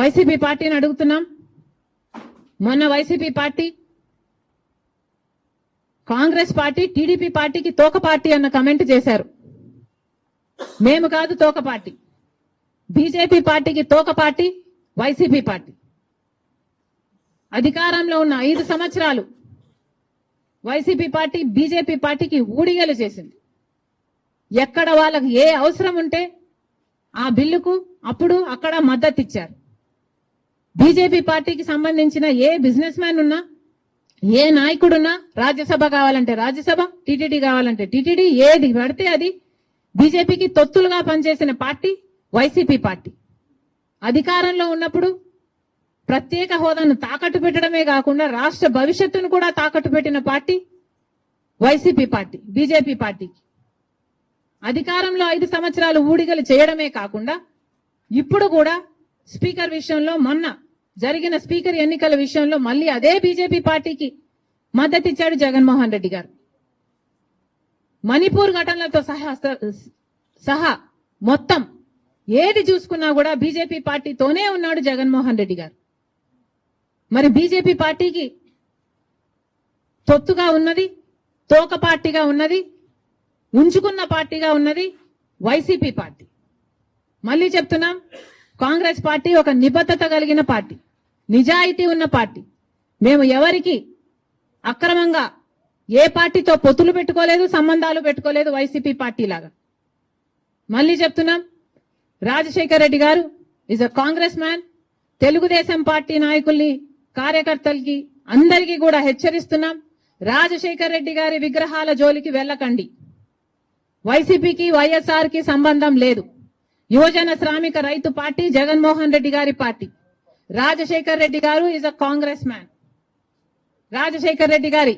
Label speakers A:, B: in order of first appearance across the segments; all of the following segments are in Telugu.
A: వైసీపీ పార్టీని అడుగుతున్నాం. మొన్న YCP party Congress party TDP పార్టీకి తోక పార్టీ అన్న కమెంట్ చేశారు. మేము కాదు తోక పార్టీ. బీజేపీ పార్టీకి తోక పార్టీ వైసీపీ పార్టీ. అధికారంలో ఉన్న ఐదు సంవత్సరాలు వైసీపీ పార్టీ బీజేపీ పార్టీకి ఊడిగలు చేసింది. ఎక్కడ వాళ్ళకు ఏ అవసరం ఉంటే ఆ బిల్లుకు అప్పుడు అక్కడ మద్దతు ఇచ్చారు బీజేపీ పార్టీకి సంబంధించిన ఏ బిజినెస్ మ్యాన్ ఉన్నా ఏ నాయకుడున్నా రాజ్యసభ కావాలంటే రాజ్యసభ టీటీడీ కావాలంటే టీటీడీ ఏది పడితే అది బీజేపీకి తొత్తులుగా పనిచేసిన పార్టీ వైసీపీ పార్టీ. అధికారంలో ఉన్నప్పుడు ప్రత్యేక హోదాను తాకట్టు పెట్టడమే కాకుండా రాష్ట్ర భవిష్యత్తును కూడా తాకట్టు పెట్టిన పార్టీ వైసీపీ పార్టీ బీజేపీ పార్టీకి. అధికారంలో ఐదు సంవత్సరాలు ఊడిగలు చేయడమే కాకుండా ఇప్పుడు కూడా స్పీకర్ విషయంలో మొన్న జరిగిన స్పీకర్ ఎన్నికల విషయంలో మళ్ళీ అదే బీజేపీ పార్టీకి మద్దతిచ్చాడు జగన్మోహన్ రెడ్డి గారు. మణిపూర్ ఘటనలతో సహా సహా మొత్తం ఏది చూసుకున్నా కూడా బీజేపీ పార్టీతోనే ఉన్నాడు జగన్మోహన్ రెడ్డి గారు. మరి బీజేపీ పార్టీకి తొత్తుగా ఉన్నది తోక పార్టీగా ఉన్నది ఉంచుకున్న పార్టీగా ఉన్నది వైసీపీ పార్టీ. మళ్ళీ చెప్తున్నాం కాంగ్రెస్ పార్టీ ఒక నిబద్ధత కలిగిన పార్టీ నిజాయితీ ఉన్న పార్టీ. మేము ఎవరికి అక్రమంగా ఏ పార్టీతో పొత్తులు పెట్టుకోలేదు సంబంధాలు పెట్టుకోలేదు వైసీపీ పార్టీ లాగా మళ్ళీ చెప్తున్నాం Rajasekhar Reddy garu is a Congress man Telugu Desam party నాయకుల్ని కార్యకర్తలకి అందరికీ కూడా హెచ్చరిస్తున్నాం. రాజశేఖర్ రెడ్డి గారి విగ్రహాల జోలికి వెళ్ళకండి. వైసీపీకి వైఎస్ఆర్కి సంబంధం లేదు. యువజన శ్రామిక రైతు పార్టీ జగన్మోహన్ రెడ్డి గారి party. Rajasekhar Reddy garu is a Congress man Rajasekhar Reddy గారి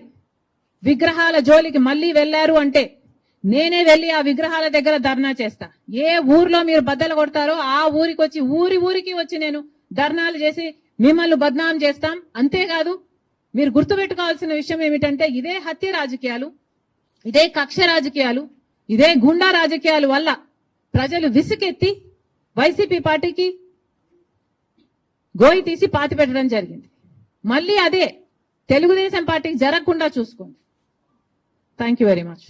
A: విగ్రహాల జోలికి మళ్ళీ వెళ్ళారు అంటే నేనే వెళ్ళి ఆ విగ్రహాల దగ్గర ధర్నా చేస్తా. ఏ ఊర్లో మీరు బద్దలు కొడతారో ఆ ఊరికి వచ్చి ఊరి ఊరికి వచ్చి నేను ధర్నాలు చేసి మిమ్మల్ని బద్నాం చేస్తాం. అంతేకాదు మీరు గుర్తుపెట్టుకోవాల్సిన విషయం ఏమిటంటే ఇదే హత్య రాజకీయాలు ఇదే కక్ష రాజకీయాలు ఇదే గుండా రాజకీయాలు వల్ల ప్రజలు విసుకెత్తి వైసీపీ పార్టీకి గోయి తీసి పాతి పెట్టడం జరిగింది. మళ్ళీ అదే తెలుగుదేశం పార్టీకి జరగకుండా చూసుకోండి. Thank you very much